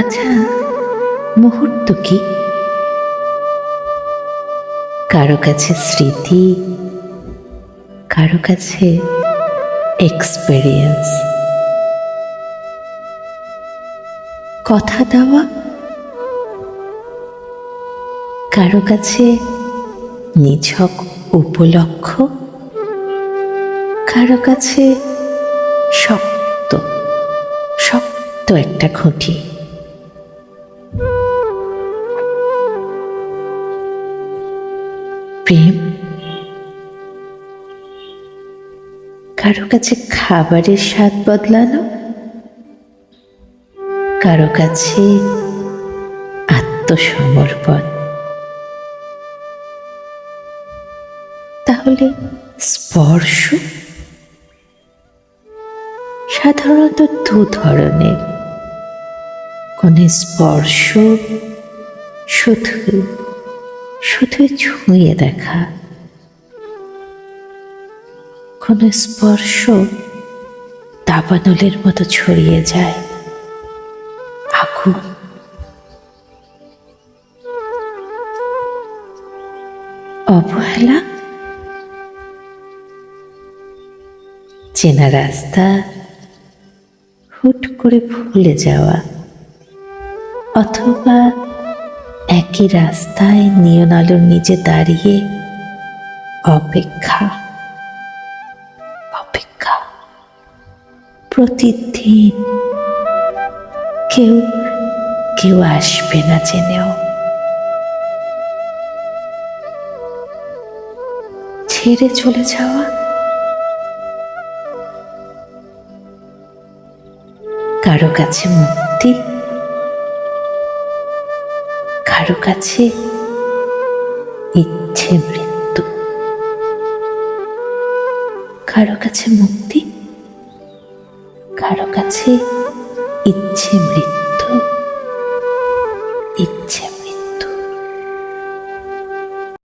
আচ্ছা মুহূর্ত কি? কারও কাছে স্মৃতি, কারও কাছে এক্সপেরিয়েন্স কথা দেওয়া, কারও কাছে নিছক উপলক্ষ, কারও কাছে শক্ত শক্ত একটা খুঁটি। প্রেম কারও কাছে খাবারের স্বাদ বদলানো? কারও কাছে আত্মসমর্পণ। তাহলে স্পর্শ? সাধারণত দু ধরনের। কোন স্পর্শ, শুধু শুধু ছুঁয়ে দেখা। কোন স্পর্শ দাবানলের মতো ছড়িয়ে যায়। আগুন। অবহেলা? চেনা রাস্তা। হুট করে ভুলে যাওয়া। অথবা একই রাস্তায় নিয়ন আলোর নিচে দাঁড়িয়ে অপেক্ষা। অপেক্ষা। প্রতিদিন কেউ কেউ আসবে না জেনেও। ছেড়ে চলে যাওয়া? কারও কাছে মুক্তি? কারও কাছে ইচ্ছে মৃত্যু? কারও কাছে মুক্তি? কারও কাছে ইচ্ছে মৃত্যু?